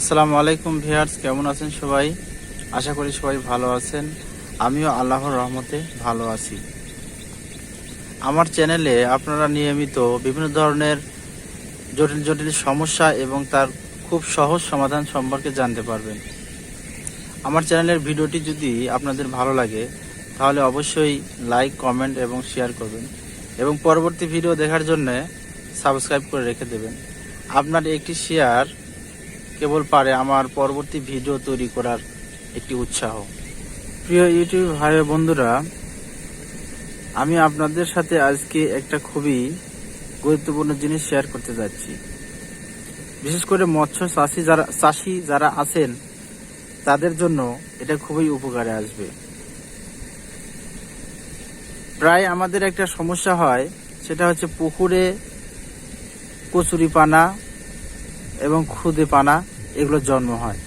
আসসালামু আলাইকুম ভিয়ার্স কেমন আছেন সবাই? আশা করি সবাই ভালো আছেন। আমিও আল্লাহর রহমতে ভালো আছি। আমার চ্যানেলে আপনারা নিয়মিত বিভিন্ন ধরনের জটিল জটিল সমস্যা এবং তার খুব সহজ সমাধান সম্পর্কে জানতে পারবেন। আমার চ্যানেলের ভিডিওটি যদি আপনাদের ভালো লাগে, তাহলে অবশ্যই লাইক, কমেন্ট এবং শেয়ার করবেন এবং পরবর্তী ভিডিও দেখার জন্য সাবস্ক্রাইব করে রেখে দেবেন। আপনার একটি শেয়ার কেবল পারে আমার পরবর্তী ভিডিও তৈরি করার একটি উৎসাহ। প্রিয় ইউটিউব ভাই বন্ধুরা, আমি আপনাদের সাথে আজকে একটা খুবই গুরুত্বপূর্ণ জিনিস শেয়ার করতে যাচ্ছি। বিশেষ করে মৎস্য চাষি যারা চাষি যারা আছেন, তাদের জন্য এটা খুবই উপকারে আসবে। প্রায় আমাদের একটা সমস্যা হয়, সেটা হচ্ছে পুকুরে কচুরি পানা এবং খুদে পানা। এগুলো জন্ম হয়।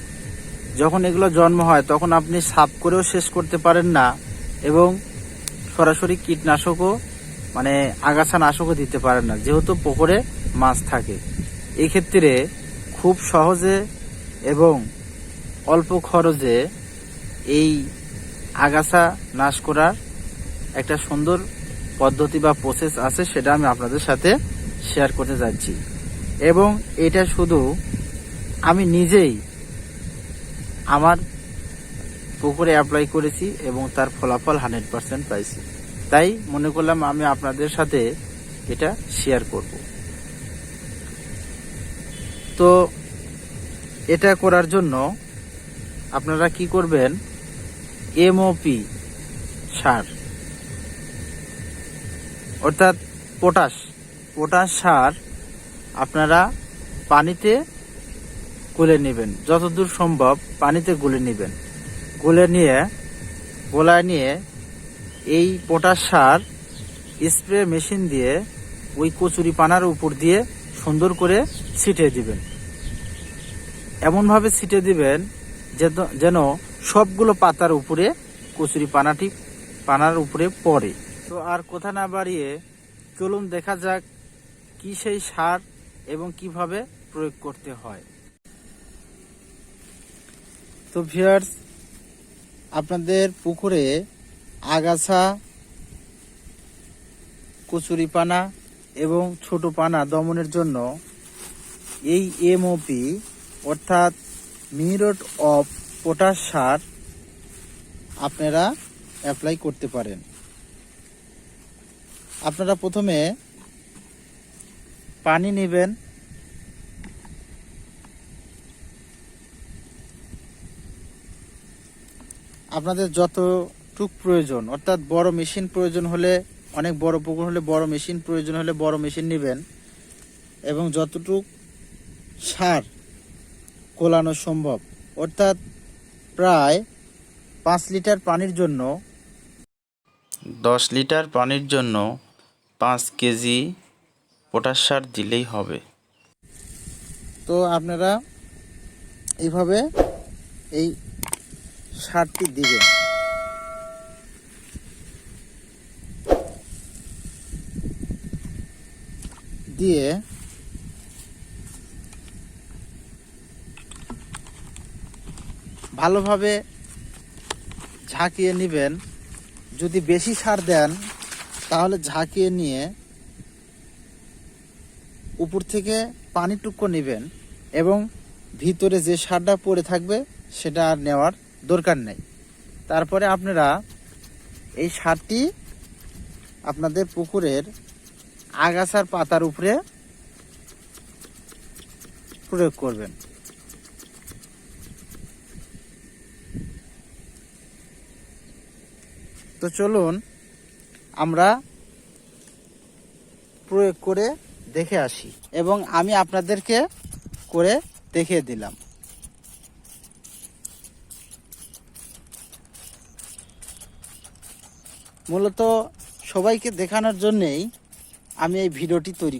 যখন এগুলো জন্ম হয়, তখন আপনি সাফ করেও শেষ করতে পারেন না এবং সরাসরি কীটনাশকও মানে আগাছা নাশকও দিতে পারেন না, যেহেতু পুকুরে মাছ থাকে। এই ক্ষেত্রে খুব সহজে এবং অল্প খরচে এই আগাছা নাশ করার একটা সুন্দর পদ্ধতি বা প্রসেস আছে, সেটা আমি আপনাদের সাথে শেয়ার করতে যাচ্ছি। এবং এটা শুধু আমি নিজেই আমার পুকুরে অ্যাপ্লাই করেছি এবং তার ফলাফল হান্ড্রেড পার্সেন্ট পাইছি। তাই মনে করলাম আমি আপনাদের সাথে এটা শেয়ার করব। তো এটা করার জন্য আপনারা কি করবেন? এমওপি সার। অর্থাৎ পটাশ পটাশ সার আপনারা পানিতে গুলে নেবেন। যতদূর সম্ভব পানিতে গুলে নেবেন। গুলে নিয়ে, গোলায় নিয়ে এই পটাশ সার স্প্রে মেশিন দিয়ে ওই কচুরি পানার উপর দিয়ে সুন্দর করে ছিটিয়ে দিবেন। এমনভাবে ছিটে দিবেন যেন সবগুলো পাতার উপরে কচুরি পানাটি, পানার উপরে পড়ে। তো আর কথা না বাড়িয়ে চলুন দেখা যাক কি সেই সার এবং কীভাবে প্রয়োগ করতে হয়। তো ভিউয়ার্স আপনাদের পুকুরে আগাছা, কচুরি পানা এবং ছোট পানা দমনের জন্য এই এমওপি অর্থাৎ মিরট অফ পটাশ সার আপনারা অ্যাপ্লাই করতে পারেন। আপনারা প্রথমে পানি নেবেন আপনাদের যতটুক প্রয়োজন অর্থাৎ বড় মেশিন প্রয়োজন হলে অনেক বড় পুকুর হলে বড় মেশিন প্রয়োজন হলে বড় মেশিন নেবেন। এবং যতটুক সার কোলানো সম্ভব অর্থাৎ প্রায় পাঁচ লিটার পানির জন্য দশ লিটার পানির জন্য পাঁচ কেজি পটাশ সার দিলেই হবে। তো আপনারা এইভাবে এই সারটি দিবেন দিয়ে ভালোভাবে ঝাঁকিয়ে নেবেন। যদি বেশি সার দেন, তাহলে ঝাঁকিয়ে নিয়ে উপর থেকে পানি টুকরো নেবেন এবং ভিতরে যে সারটা পড়ে থাকবে, সেটা আর নেওয়ার দরকার নেই। তারপরে আপনারা এই সারটি আপনাদের পুকুরের আগাছার পাতার উপরে প্রয়োগ করবেন। তো চলুন আমরা প্রয়োগ করে দেখে আসি এবং আমি আপনাদেরকে করে দেখিয়ে দিলাম। মূলত সবাইকে দেখানোর জন্যেই আমি এই ভিডিওটি তৈরি